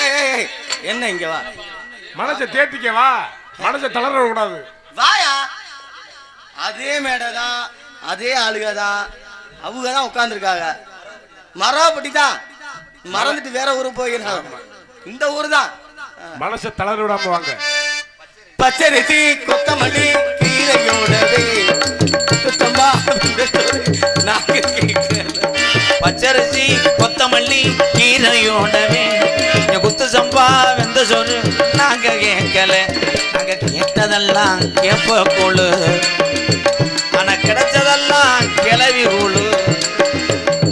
ஏய், என்ன இங்க வா? மனசை தேத்திக்க வா. மனசை தளர கூடாது வாயா? அதே மேடை தான் அதே ஆளுக தான். அவங்க தான் உட்காந்துருக்காங்க மரப்பட்டி தான். மறந்துட்டு வேற ஊருக்கு போகிறாங்க இந்த ஊர் தான். மனசை தளர விடாம வாங்க பச்சரிசி கொத்தமல்லி கீரையோடவே. நாக்கு பச்சரிசி கொத்தமல்லி கீரையோடவே. இந்த குத்து சம்பா வெந்த சொல்லு நாங்க கேட்கல. நாங்க கேட்டதெல்லாம் கேப்ப கூழு. ஆனா கிடைச்சதெல்லாம் கிளவி கூழு.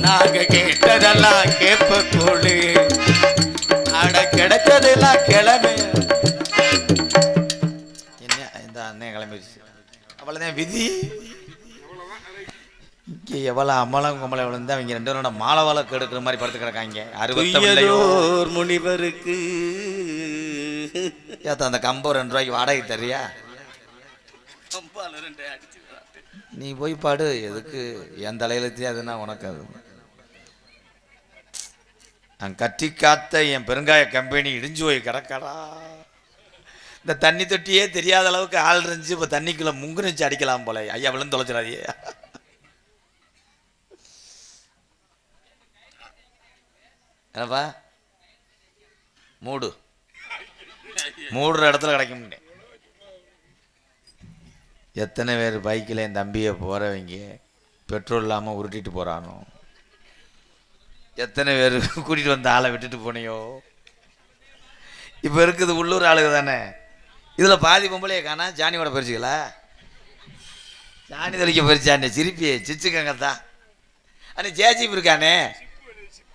நாங்க கேட்டதெல்லாம் கேப்ப கூழு. அட கிடைச்சதெல்லாம் கிளம்பு. என்ன இந்த அண்ணன் கிளம்பிடுச்சு. அவ்வளோதான் விதி. எவ்வளோ அம்மலம் கும்பலம் விழுந்து அவங்க ரெண்டு பேரோட மாலை வாழை கெடுக்கிற மாதிரி படுத்து கிடக்காங்க துய்யதோர் முனிவருக்கு. ஏத்த அந்த கம்பம் ரெண்டு ரூபாய்க்கு வாடகை தரியா கம்பால. நீ போய் பாடு எதுக்கு? என் தலையில தெரியாதுன்னா உனக்கு அது? நான் கட்டி காத்த என் பெருங்காய கம்பெனி இடிஞ்சு போய் கிடக்கடா. இந்த தண்ணி தொட்டியே தெரியாத அளவுக்கு ஆள் இருந்துச்சு இப்போ தண்ணிக்குள்ள முங்குனிச்சு அடிக்கலாம் போல. ஐயா விழுந்து தொலைச்சிடாதே என்னப்பா? மூடு. மூடுற இடத்துல கிடைக்க முடியும் எத்தனை பேர் பைக்கில் என் தம்பியை போகிறவங்க பெட்ரோல் இல்லாமல் உருட்டிட்டு போகிறானோ எத்தனை பேர் கூட்டிகிட்டு வந்த ஆளை விட்டுட்டு போனியோ? இப்போ இருக்குது உள்ளூர் ஆளுங்க தானே. இதில் பாதி பொம்பளைய காணா ஜானியோட பறிச்சுக்கல? ஜானி தெளிக்க பறிச்சானே சிரிப்பி சிச்சுக்கங்கத்தா அண்ணே ஜேஜிபி இருக்கானே?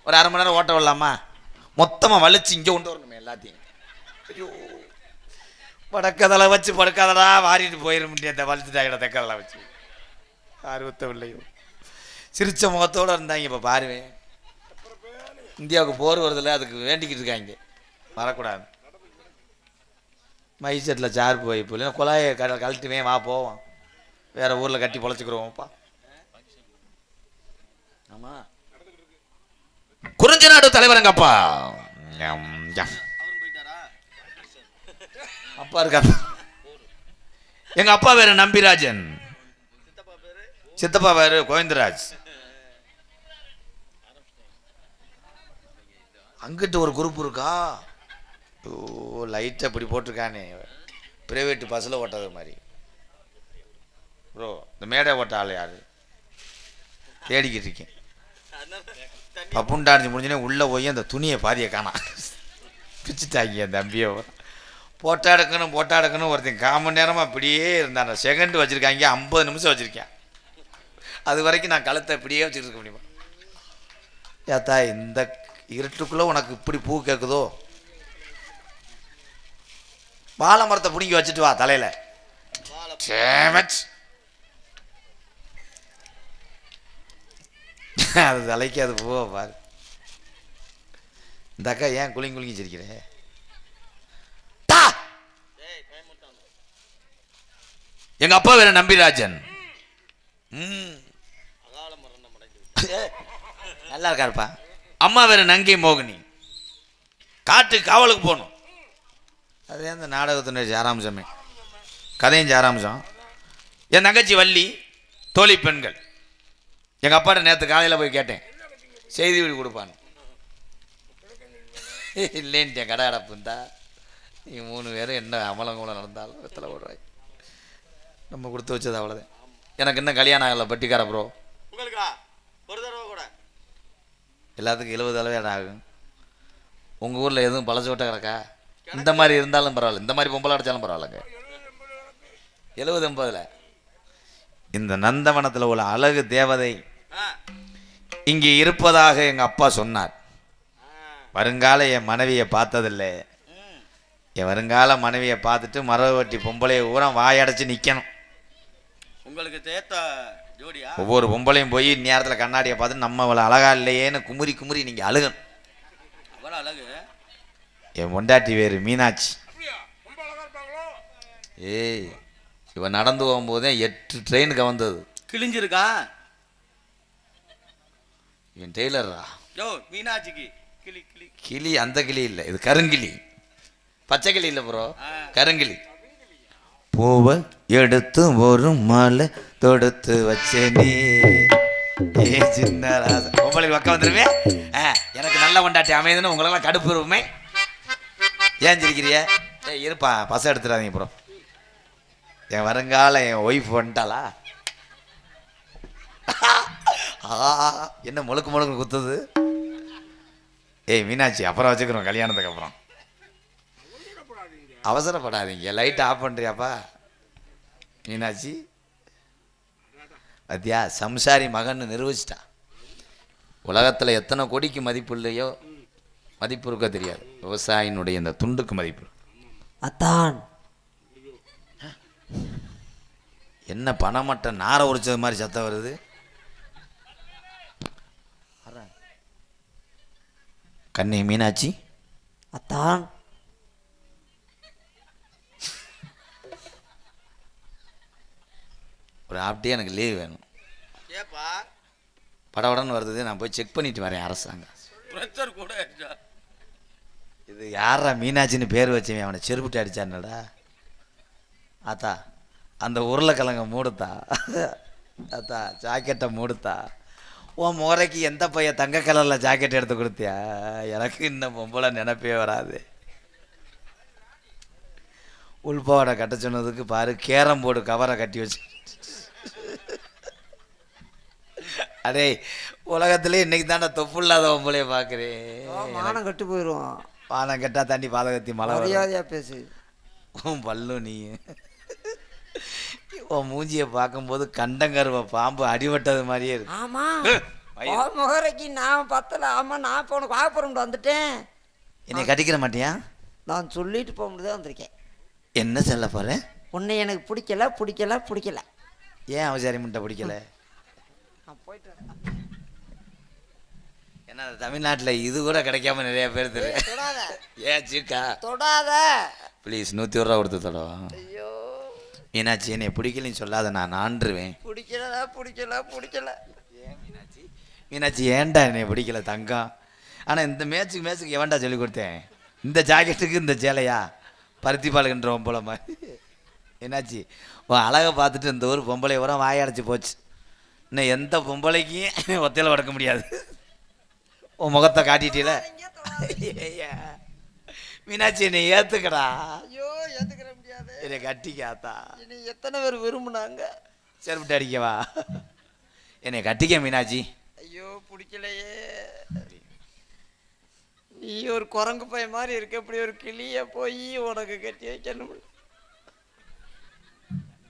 ஒரு அரை மணி நேரம் ஓட்ட விடலாமா? மொத்தமாக வலிச்சு இங்கே கொண்டு வரணுமே எல்லாத்தையும். ஐயோ படக்கதலை வச்சு படுக்காதடா வாரிட்டு போயிட முடியாத வலிச்சுட்டாங்கடா தெக்கதலை வச்சு. அறுபத்தவில்லையோ சிரிச்ச முகத்தோடு இருந்தாங்க இப்போ பாருவேன் இந்தியாவுக்கு போர் வருதில்ல அதுக்கு வேண்டிக்கிட்டு இருக்காங்க. வரக்கூடாது. மை சார் போய் வைப்பு இல்லைன்னா குழாயை க கழட்டுவேன் வா போவோம். வேறு ஊரில் கட்டி பொழைச்சிக்கிறோம்ப்பா ஆமாம் குறிஞ்சி நாடு தலைவரங்கப்பா அப்பா இருக்கா எங்க அப்பா பேரு நம்பிராஜன். சித்தப்பா பேரு கோவிந்தராஜ். அங்கிட்டு ஒரு குரூப் இருக்கா? ஓ லைட் அப்படி போட்டிருக்கானே. பிரைவேட் பஸ்ஸில் ஓட்டாத மாதிரி. ப்ரோ இந்த மேடை ஓட்ட ஆள் யாரு? தேடிக்கிட்டு இருக்கேன். பப்புண்டாடிச்சு முடிஞ்சோடனே உள்ளே போய் அந்த துணியை பாதியை காணா. பிச்சுட்டாங்க அந்த தம்பியை. போட்டா எடுக்கணும் போட்டா எடுக்கணும். ஒருத்தன் கால் மணி நேரமாக அப்படியே இருந்தான். செகண்ட் வச்சுருக்காங்க. ஐம்பது நிமிஷம் வச்சுருக்கேன். அது வரைக்கும் நான் கழுத்தை இப்படியே வச்சுட்டு இருக்க முடியுமா? ஏத்தா இந்த இருட்டுக்குள்ளே உனக்கு இப்படி பூ கேட்குதோ வாழை மரத்தை பிடுங்கி வச்சுட்டு வா தலையில். சேமச் அது தலைக்கு அது பூவை பாரு. இந்த அக்கா ஏன் குளிங்க குளிங்க சிரிக்கிறேன் எங்க அப்பா வேற நம்பிராஜன். ம். நல்லா இருக்காருப்பா. அம்மா வேற நங்கை மோகினி. காட்டு காவலுக்கு போகணும். அதே அந்த நாடகத்தினுடைய ஜாராம்சமே கதையும் ஜாராம்சம் என் தங்கச்சி வள்ளி தோழி பெண்கள். எங்கள் அப்பாட்ட நேற்று காலையில் போய் கேட்டேன். செய்தி வீடு கொடுப்பான்னு. இல்லைன்ட்டேன் கடை அடப்புந்தா. நீ மூணு பேரும் என்ன அமலங்குளம் நடந்தாலும் வெத்தலை போடுறாய். நம்ம கொடுத்து வச்சது அவ்வளோதான் எனக்கு இன்னும் கல்யாணம் ஆகலை பட்டிக்கார ப்ரோ உங்களுக்கா? ஒரு தடவை கூட. எல்லாத்துக்கும் எழுபது அளவு இடம் ஆகும்? உங்கள் ஊரில் எதுவும் பழசு ஓட்ட கிடக்கா? இந்த மாதிரி இருந்தாலும் பரவாயில்ல. இந்த மாதிரி பொம்பளை அடித்தாலும் பரவாயில்லைங்க. எழுபது எண்பதில். இந்த நந்தவனத்தில் உள்ள அழகு தேவதை இங்கே இருப்பதாக எங்கள் அப்பா சொன்னார். வருங்கால என் மனைவியை பார்த்ததில்லை. என் வருங்கால மனைவியை பார்த்துட்டு மரவட்டி பொம்பளைய ஊரம் வாயடைச்சு நிற்கணும் உங்களுக்கு தேத்த ஜோடியா? ஒவ்வொரு பொம்பளையும் போய் நேரத்தில் கண்ணாடியை பார்த்து நம்ம இவ்வளோ அழகா இல்லையேன்னு குமுறி குமுறி நீங்கள் அழுகணும். அவ்வளோ அழகு? என் பொண்டாட்டி வேறு மீனாட்சி. ஏய் இவன் நடந்து போகும்போதே எட்டு ட்ரெயின் கவர்ந்தது கிழிஞ்சிருக்கா? இவன் டெய்லரா? யோ மீனாட்சிக்கு. கிளி கிளி. கிளி அந்த கிளி இல்லை. இது கருங்கிளி. பச்சை கிளி இல்லை ப்ரோ. கருங்கிளி. பூவை எடுத்து ஒரு மாலை தொடுத்து வச்சே நீ. ஏ சின்ன உங்களுக்கு பக்கம் வந்துருமே. ஆ, எனக்கு நல்ல கொண்டாட்டி அமையுதுன்னு உங்களெல்லாம் கடுப்பு இருமே ஏன் சிரிக்கிறிய? இருப்பா. பச எடுத்துடாதீங்க ப்ரோ. என் வருங்கால என் ஒய்ஃப் வந்துட்டாளா? ஆ, என்ன முழுக்க முழுக்க குத்துது? ஏய் மீனாட்சி அப்புறம் வச்சுக்கிறோம் கல்யாணத்துக்கு அப்புறம். அவசரப்படாதீங்க. லைட் ஆஃப் பண்ணுறியாப்பா மீனாட்சி? பத்தியா சம்சாரி மகன் நிரூபிச்சிட்டா உலகத்தில் எத்தனை கோடிக்கு மதிப்பு இல்லையோ மதிப்பு இருக்க தெரியாது. விவசாயினுடைய இந்த துண்டுக்கு மதிப்பு அத்தான். என்ன பணமட்ட நாரை உரிச்சது மாதிரி சத்தம் வருது? கண்ணி மீனாட்சி. அத்தான் ஒரு ஹாஃப் டே எனக்கு லீவ் வேணும். ஏப்பா? படபடன்னு வருது நான் போய் செக் பண்ணிட்டு வரேன் அரசாங்கம். பிரஷர் கூட இது யாரா மீனாட்சின்னு பேர் வச்சவன் அவனை செருப்புட்டு அடிச்சானடா? ஆத்தா அந்த உருளைக்கிழங்க மூடுத்தா? ஆத்தா ஜாக்கெட்டை மூடுத்தா? உன் முறைக்கு எந்த பையன் தங்க கலரில் ஜாக்கெட் எடுத்து கொடுத்தியா? எனக்கு இன்னும் பொம்பளை நினைப்பே வராது. உள்பாவடை கட்ட சொன்னதுக்கு பாரு கேரம் போர்டு கவரை கட்டி வச்சு. அடே உலகத்திலே இன்னைக்கு தாண்டா தொப்பு இல்லாத பொம்பளைய பார்க்குறேன். மானம் கட்டு போயிடும் வானம் கெட்டா தாண்டி பாதகத்தி மழை பேசு. உன் பல்லு நீ. உன் மூஞ்சியை பார்க்கும்போது கண்டங்கருவ பாம்பு அடிபட்டது மாதிரியே இருக்கு. ஆமா. உன் முகரைக்கு நான் பத்தல ஆமா நான் இப்போ உனக்கு வாப்பரம் வந்துட்டேன். என்னை கட்டிக்கிற மாட்டியா? நான் சொல்லிட்டு போக முடியாது வந்திருக்கேன். என்ன சொல்ல போற உன்னை எனக்கு பிடிக்கல பிடிக்கல பிடிக்கல. ஏன் அவசாரி முட்டை பிடிக்கல? நான் போயிட்டு. ஏன்னா தமிழ்நாட்டில் இது கூட கிடைக்காம நிறைய பேர் தெரியும் தொடாத. ஏன் சீக்கா தொடாத. ப்ளீஸ் நூற்றி ஒரு ரூபா கொடுத்து தடவா ஐயோ. மீனாட்சி என்னை பிடிக்கலன்னு சொல்லாத நான் ஆண்டுருவேன் பிடிக்கல பிடிக்கல. பிடிக்கல மீனாட்சி? மீனாட்சி ஏன்டா என்னை பிடிக்கல தங்கம்? ஆனால் இந்த மேட்சுக்கு மேட்சுக்கு எவன்டா சொல்லி கொடுத்தேன்? இந்த ஜாக்கெட்டுக்கு இந்த சேலையா? பருத்தி பாலுகின்றவன் போல மாதிரி என்னாச்சு? உன் அழகை பார்த்துட்டு இந்த ஊர் பொம்பளை உரம் வாயடைச்சு போச்சு. இன்னும் எந்த பொம்பளைக்கும் ஒத்தையில் வடக்க முடியாது. உன் முகத்தை காட்டிட்டீல. மீனாட்சி என்னை ஏற்றுக்கடா ஐயோ முடியாது என்னை கட்டிக்காத்தா? இனி எத்தனை பேர் விரும்புனாங்க? செருப்பிட்டு அடிக்கவா? என்னை கட்டிக்க மீனாட்சி. ஐயோ பிடிக்கலையே. நீ ஒரு குரங்கு பைய மாதிரி இருக்க இப்படி ஒரு கிளிய போய் உனக்கு கட்டி வைக்கணும்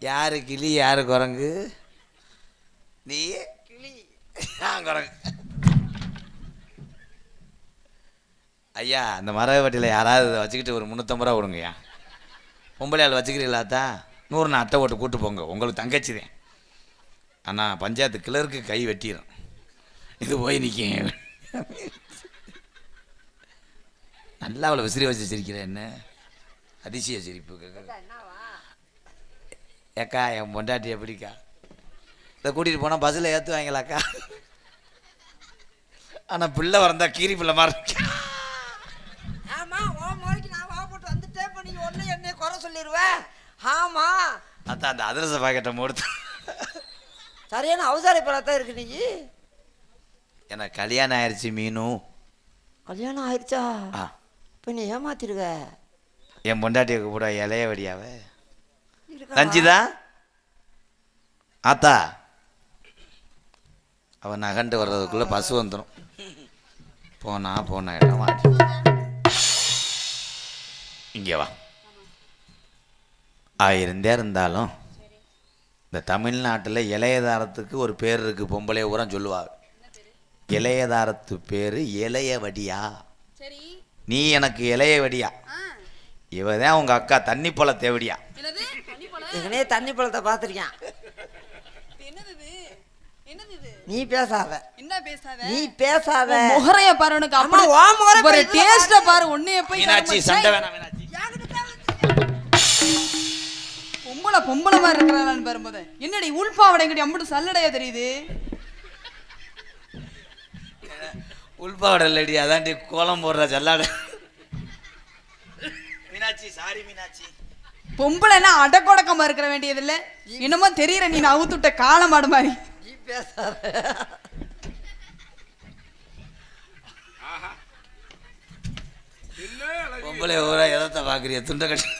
யாரு கிளி யாரு குரங்கு? நீ? கிளி. நான் குரங்கு. ஐயா அந்த மரவட்டியில் யாராவது வச்சுக்கிட்டு ஒரு முந்நூற்றம்பது ரூபா கொடுங்கய்யா. பொம்பளை ஆள் வச்சுக்கிறீங்களா தான் நூறு நான் அட்டை போட்டு கூட்டு போங்க. உங்களுக்கு தங்கச்சிதேன் ஆனால் பஞ்சாயத்து கிளருக்கு கை வெட்டிடும் இது போய் நிற்கும் நல்லா அவளை விசிறி வச்சு சிரிக்கிறேன் என்ன? அதிசய சிரிப்பு. ஏக்கா என் பொண்டாட்டி எப்படிக்கா இதை கூட்டிகிட்டு போனால் பஸ்ஸில் ஏற்றுவாங்களாக்கா ஆனால் பிள்ளை வரந்தா கீரி பிள்ளை மாதிரி சொல்லிடுவேன் ஆமா. அதான் அந்த அதிரச பாக்கெட்டை மூடுத்து. சரியான அவசாரி பழத்தான் இருக்கு நீ எனக்கு கல்யாணம் ஆயிடுச்சு மீனும் கல்யாணம் ஆயிடுச்சா ஆ. இப்போ நீ ஏமாத்திருவ? என் பொண்டாட்டியை கூட இலைய வடியாவ? ரஞ்சிதா? ஆத்தா. அவன் நகண்டு வர்றதுக்குள்ளே பசு வந்துடும் போனா போன இடம் மாட்டி இங்கே வா. ஆயிருந்தே இருந்தாலும் இந்த தமிழ்நாட்டில் இளையதாரத்துக்கு ஒரு பேர் இருக்கு பொம்பளை ஊரம் சொல்லுவாங்க இளையதாரத்து பேர் இளையவடியா. சரி. நீ எனக்கு இளையவடியா. ஆ. இவ தான் உங்க அக்கா தண்ணி போல தேவடியா என்னது தண்ணி பழத்தை பார்த்துருக்கேன். என்னது இது? என்னது இது? நீ பேசாத. என்ன பேசாத? நீ பேசாத. முகரைய பாரு உனக்கு. அப்படி உன் முகரை இதுல டேஸ்ட பாரு. உன்னைய போய் மீனாட்சி கரும்பு- சண்டை. வேணாம் மீனாட்சி. பொம்பளை பொம்பளை மாதிரி இருக்கிறாளான்னு பாரும்போது. என்னடி உள்பாவடைங்கடி அம்புட்டு சல்லடையா தெரியுது? உள்பாவட இல்லடி அதான்டி கோலம் போடுற ஜல்லாட மீனாட்சி சாரி மீனாட்சி. பொம்பளைன்னா அடக்கொடக்கமா இருக்கிற வேண்டியது இல்ல என்னமோ தெரியற நீ அவுத்துட்ட காலமாடு மாதிரி. நீ பேசாத. பொம்பளை ஊரா எதத்தை பாக்குறிய? துண்டை கட்டி.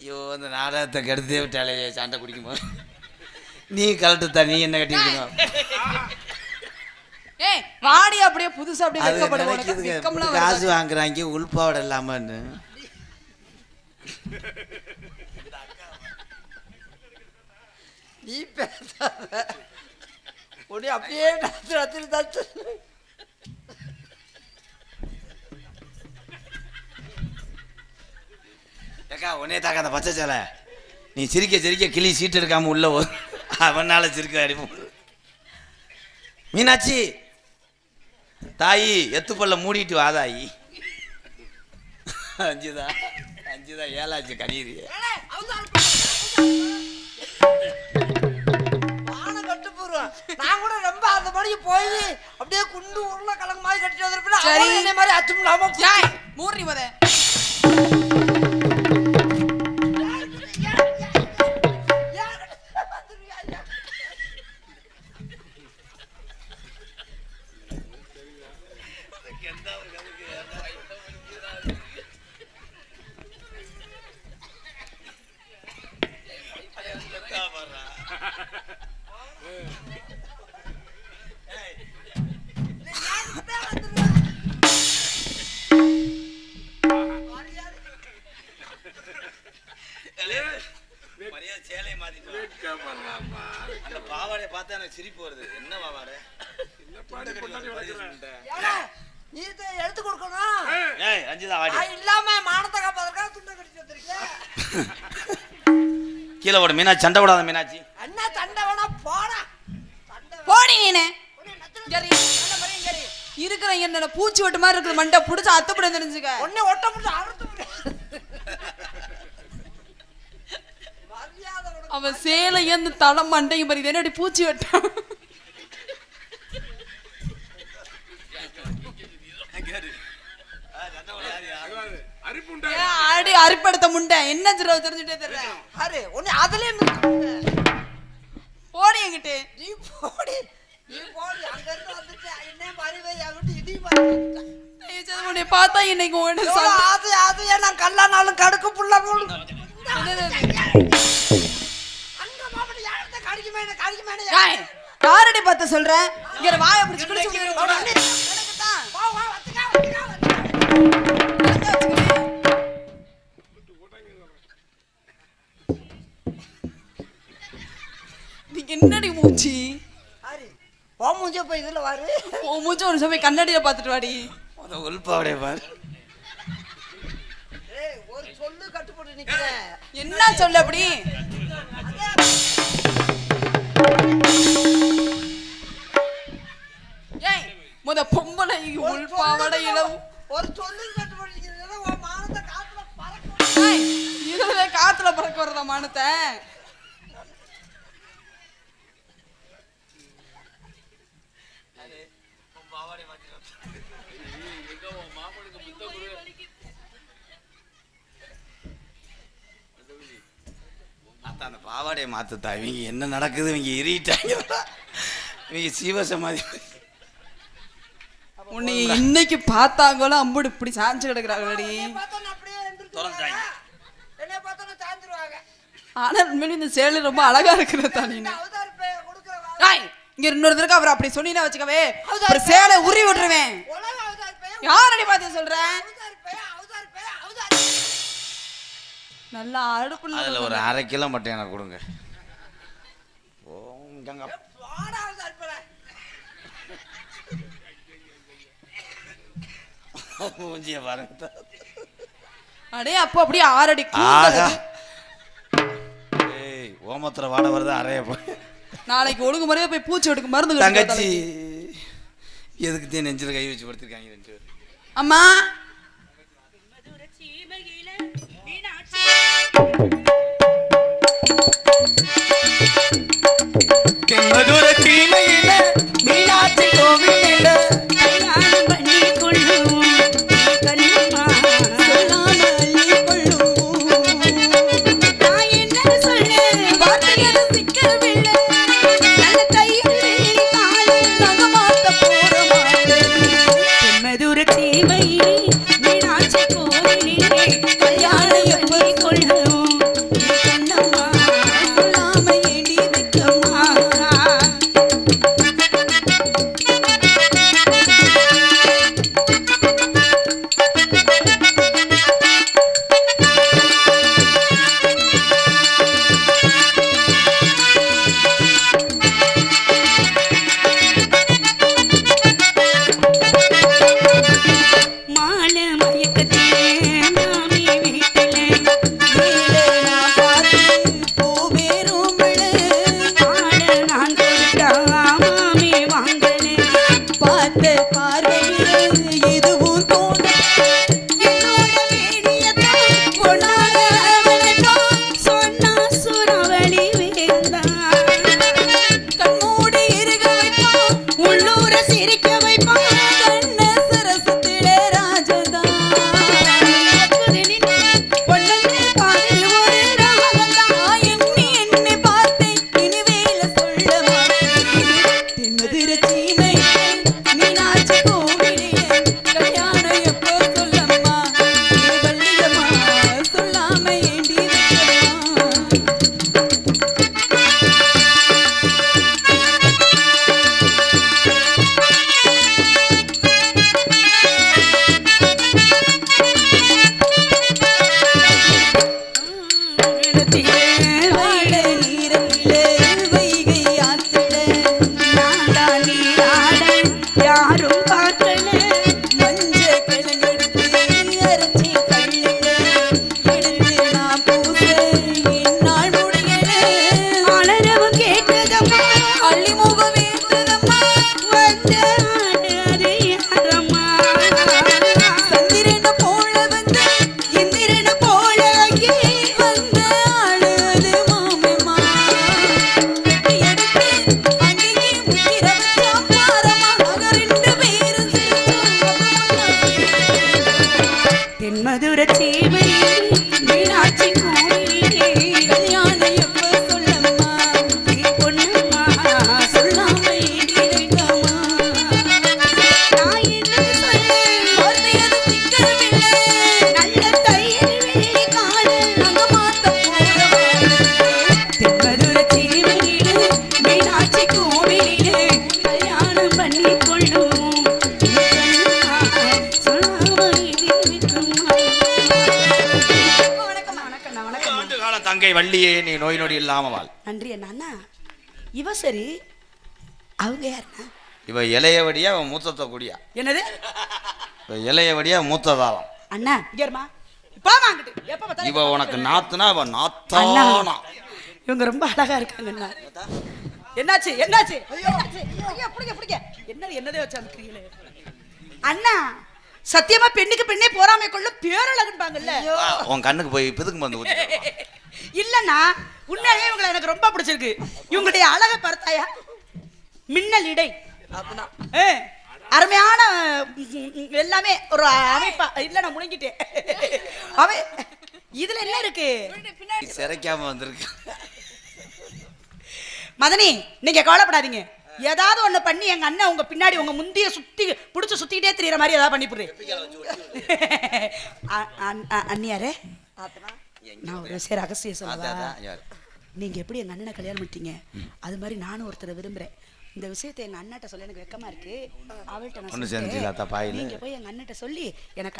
ஐயோ இந்த நாடகத்தை கெடுத்தே விட்டாலே சண்டை குடிக்குமா? நீ கலட்டுத்தா நீ என்ன கட்டி வைக்கணும் ஏய் வாடி அப்படியே புதுசா அப்படியே வெட்கப்படுவோம் உனக்கு. காசு. வாங்குறாங்க உள்பாவடை இல்லாமன்னு. நீ பேசாத. உடனே அப்படியே நச்சு நச்சு ஏக்கா உன்னே தாக்க அந்த பச்சை சேலை. நீ சிரிக்க சிரிக்க கிளி சீட்டு எடுக்காம உள்ள போ அவனால சிரிக்க அடிப்போம் மீனாட்சி தாயி எத்துப்பல்ல மூடிட்டு வாதாயி அஞ்சுதா அஞ்சுதா ஏழாச்சு கணியுது கட்டு நான் கூட ரொம்ப அந்த மணிக்கு போய் அப்படியே குண்டு உருளை கலங்க மாதிரி கட்டிட்டு வந்திருப்பேன். மாதிரி அச்சுமில்லாம ஏய் மூடி மீனாட்சி சண்டை விடாத மீனாட்சி. அண்ணா சண்டை வேணா போடா. போடி நீனு. இரு. நல்ல என்னோட பூச்சி வெட்டு மாதிரி இருக்கிற மண்டை புடிச்சு அத்துப்படி தெரிஞ்சுக்க. உன்னை ஒட்ட முடிச்சு அறுத்து அவன் சேலை ஏந்து தலை மண்டையும் பாரு. இது என்னடி பூச்சி வெட்டான் அடி அரிப்படுத்த முண்டை? என்ன சிரவ தெரிஞ்சுட்டே தெரியல உன்னை அதுலயே நிறுத்து. போடி என்கிட்ட. நீ போடி. நீ போடி. அங்க இருந்து வந்துட்டு என்ன பறிவை என்கிட்ட இடி உன்னை பார்த்தா இன்னைக்கு சண்டை- ஆசை ஆசையா? நான் கல்லானாலும் கடுக்கு புள்ள அது? யாரடி பார்த்து சொல்ற? இங்க வாயை பிடிச்சு கிழிச்சு நீ என்னடி மூச்சி? ஓ மூஞ்ச போய் இதுல வாரு. உன் மூச்சை ஒரு சமயம் கண்ணாடியில பார்த்துட்டு வாடி. அந்த உள்பாவடைய பாரு. ஏய் ஒரு சொல்லு கட்டுப்பட்டு நிக்கிறேன் என்ன சொல்ல அப்படி? ஏய் முத பொம்பளை உள் பாவாடை இளவு. ஒரு சொல்லு கட்டுப்பட்டு நிக்கிறேன் உன் மானத்தை காத்துல பறக்க ஏய், இதுல காத்துல பறக்க வரதா மானத்தை? அத்தா அந்த பாவாடையை மாத்துத்தா இவங்க என்ன நடக்குது? இவங்க எரியிட்டாங்க. இவங்க சீவசமாதி உன்னை இன்னைக்கு பார்த்தாங்களோ அம்புடு இப்படி சாஞ்சு கிடக்குறாங்கடி பார்த்தா அப்படியே எந்திரிச்சு திறந்துட்டாங்க. என்னைய பார்த்தா சாய்ந்துருவாங்க ஆனா உண்மையில இந்த சேலை ரொம்ப அழகா இருக்கிற தானே இங்க இன்னொரு தடவை அவர் அப்படி சொன்னீங்கன்னா வச்சுக்கவே ஒரு சேலை உருவி விட்டுருவேன். யாரடி பார்த்து சொல்ற? அவதார் பே அவதார் பே அவதார் நல்லா அடுப்புல அதில் ஒரு அரை கிலோ மட்டும் எனக்கு கொடுங்க. மூஞ்சிய பாருங்க. அடே அப்போ அப்படியே ஆறடி ஆகா. கூந்தல் ஏய் ஓமத்துல வாட வருது அறைய போய் நாளைக்கு ஒழுங்கு முறையா போய் பூச்சி வெட்டுக்கு மருந்து தங்கச்சி. எதுக்கு தே நெஞ்சில கை வச்சு படுத்திருக்காங்க ரெண்டு பேரும் அம்மா மதுர சீமையில থাকবেন காலம் தங்கை வள்ளியே நீ நோய் நொடி இல்லாம வாழ். நன்றி அண்ணா. இவ சரி அவங்க யாருண்ணா? இவ இளையவடியா அவன் மூத்தத்த குடியா. என்னது? இவ இளையவடியா மூத்ததாளம் அண்ணா இங்க இருமா. போ வாங்கிட்டு எப்ப பார்த்தாலும் இவ உனக்கு நாத்துனா அவ அண்ணா நாத்தானா இவங்க ரொம்ப அழகா இருக்காங்க என்னாச்சு? என்னாச்சு? ஐயா, பிடிங்க பிடிங்க. என்னது என்னதே வச்சு அமுக்குறீங்களே? அண்ணா சத்தியமா பெண்ணுக்கு பெண்ணே போறாமை கொள்ள பேரழகுன்பாங்கல்ல. உன் கண்ணுக்கு போய் பிதுக்கு வந்து ஊத்தி. இல்லண்ணா உண்மையாவே இவங்களை எனக்கு ரொம்ப பிடிச்சிருக்கு. இவங்களுடைய அழகை பார்த்தாயா? மின்னல் இடை. அருமையான எல்லாமே ஒரு அமைப்பா. இல்ல நான் முழுங்கிட்டேன். அவ இதுல என்ன இருக்கு? சிறைக்காம வந்திருக்கு. மதனி நீங்க கவலைப்படாதீங்க. ஏதாவது ஒண்ணு பண்ணி எங்க அண்ணன் உங்க பின்னாடி உங்க முந்திய சுத்தி புடிச்சு சுத்திக்கிட்டே தெரியற மாதிரி ஏதாவது பண்ணி போடுறேன் அண்ணியாரே நான் ஒரு சரி ரகசியம் அதான், சொல்லவா? நீங்க எப்படி எங்க அண்ணனை கல்யாணம் பண்ணிட்டீங்க? அது மாதிரி நானும் ஒருத்தரை விரும்புறேன். இந்த விஷயத்தை எங்க அண்ணாட்ட சொல்ல எனக்கு வெக்கமா இருக்கு. அவள்கிட்ட நான் பாயில. நீங்க போய் எங்க அண்ணன்ட்ட சொல்லி எனக்கு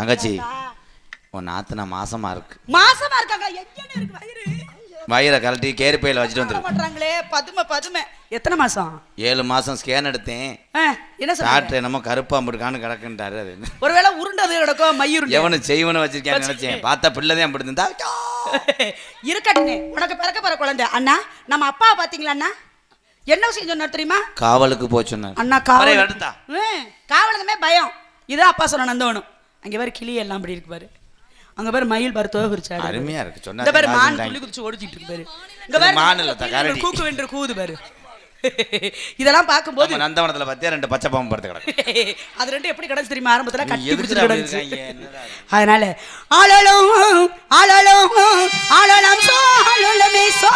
தங்கச்சி? உன் நாத்துனா மாசமா இருக்கு. மாசமா இருக்காங்க. எங்கன்னு இருக்கு? வயிறு. வயிறை கழட்டி கேரி பையில வச்சுட்டு வந்துரு. மாட்றாங்களே பதுமை பதுமை. எத்தனை மாசம்? ஏழு மாசம் ஸ்கேன் எடுத்தேன். என்ன டாக்டர் என்னமோ கருப்பாம்பு இருக்கான்னு கிடக்குன்ட்டாரு அது? ஒருவேளை உருண்டது கிடக்கும் மையுருண்டு எவனு செய்வனு வச்சிருக்கேன்னு நினைச்சேன். பார்த்தா பிள்ளைதான் அப்படி இருந்தா இருக்கட்டுங்க உனக்கு பிறக்க போற குழந்தை. அண்ணா நம்ம அப்பாவை பாத்தீங்களா அண்ணா? என்ன விஷயம் சொன்னார் தெரியுமா? காவலுக்கு போக சொன்னார். அண்ணா காவல். காவலுக்குமே பயம். இதான் அப்பா சொன்ன நந்தவனும். அங்க பாரு கிளி எல்லாம் அப்படி இருக்கு பாரு. அங்க பாரு மயில் பாரு தோகை விரிச்சாடு அருமையா இருக்கு. சொன்னா இந்த பாரு மான். துள்ளி குதிச்சு ஓடிச்சிட்டு இருக்கு பாரு. இங்க பாரு மான் இல்ல, தா, கரடி. கூக்கு வென்று கூவுது பாரு. இதெல்லாம் பார்க்கும்போது நந்தவனத்துல பார்த்தியா ரெண்டு பச்சை பாம்பு படுத்து கிடக்கு. அது ரெண்டு எப்படி கிடச்சு தெரியுமா? ஆரம்பத்துல கட்டி அப்படி கிடந்துச்சு? அதனால ஆளலும் ஆளலும் ஆளலாம் சோ ஆளலமே சோ.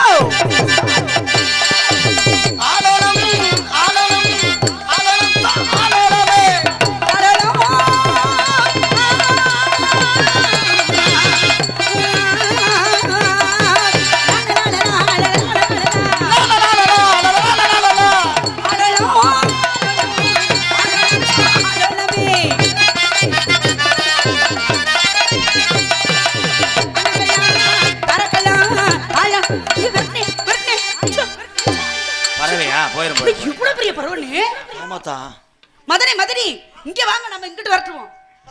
ஆமாத்தா மதனி மதனி இங்க வாங்க நம்ம இங்கிட்டு வரட்டுவோம்.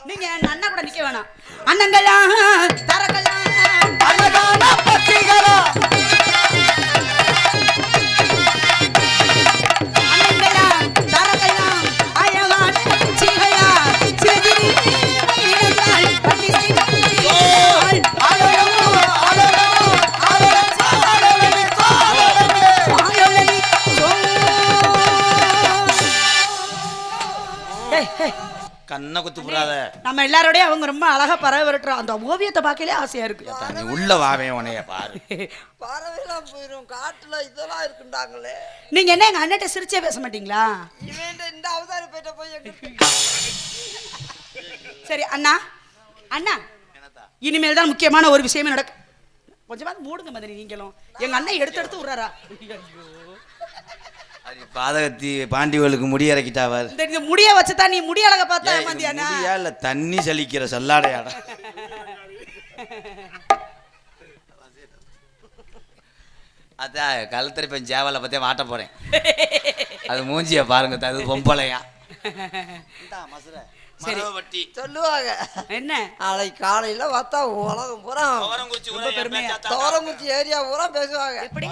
நீங்க அண்ணா கூட நிக்க வேணாம். அண்ணங்களா தரங்களா அழகான கண்ணை குத்து புறாத நம்ம எல்லாரோடய அவங்க ரொம்ப அழகா பறவை விரட்டுறோம் அந்த ஓவியத்தை பார்க்கலே ஆசையா இருக்கு. நீ உள்ள வாவே உனைய பாரு. பறவைலாம் போயிடும் காட்டுல இதெல்லாம் இருக்குண்டாங்களே நீங்க என்ன எங்க அண்ணன்ட்ட சிரிச்சே பேச மாட்டீங்களா? இவன் இந்த அவதார போயிட்ட போய் எங்க சரி அண்ணா அண்ணா இனிமேல் தான் முக்கியமான ஒரு விஷயமே நடக்கு. கொஞ்சமாவது மூடுங்க மதனி நீங்களும். எங்க அண்ணன் எடுத்து எடுத்து விடுறாரா பாதகத்தி பாண்டிவலுக்கு முடி இறக்கிட்டாவார். இந்த முடிய வச்சுதான் நீ முடி அழக பார்த்தா ஏமாந்தியானா முடியா இல்ல தண்ணி சலிக்கிற சல்லாடையாடா. அதான் கழுத்தரிப்பேன் சேவலை பத்தியே மாட்ட போறேன். அது மூஞ்சிய பாருங்க அது பொம்பளையா. சரி. மரவட்டி. சொல்லுவாங்க. என்ன? நாளைக்கு காலையில பார்த்தா உலகம் பூரா. தோரங்குச்சி ஏரியா பூரா பேசுவாங்க. எப்படி?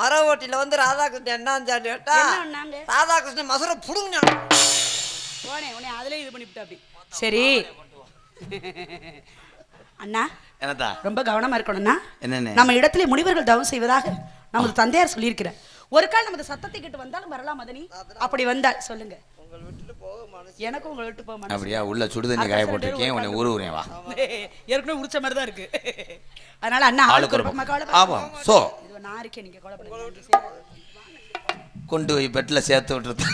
மரவோட்டில வந்து ராதாகிருஷ்ணன் என்னான்னு கேட்டா? ராதாகிருஷ்ணன் மசுர புடுங்க போனே உடனே அதுல இது பண்ணிவிட்டா அப்படி. சரி. அண்ணா என்னத்தா? ரொம்ப கவனமா இருக்கணும்னா என்னென்ன? நம்ம இடத்திலே முனிவர்கள் தவம் செய்வதாக நமது தந்தையார் சொல்லியிருக்கிறார். ஒரு கால் நமது சத்தத்தை கேட்டு வந்தாலும் வரலாம் மதனி. அப்படி வந்தால் சொல்லுங்க. எனக்கும் உங்களை விட்டு போக அப்படியா? உள்ள சுடுதண்ணி காய போட்டிருக்கேன் உன்னை ஊருவுறேன் வா. ஏற்கனவே உரிச்ச மாதிரி தான் இருக்கு. அதனால அண்ணா ஆளுக்கு ஒரு பக்கமா கவலை ஆமா சோ. நான் இருக்கேன் நீங்க கவலைப்படுங்க கொண்டு போய் பெட்ல சேர்த்து விட்டுருது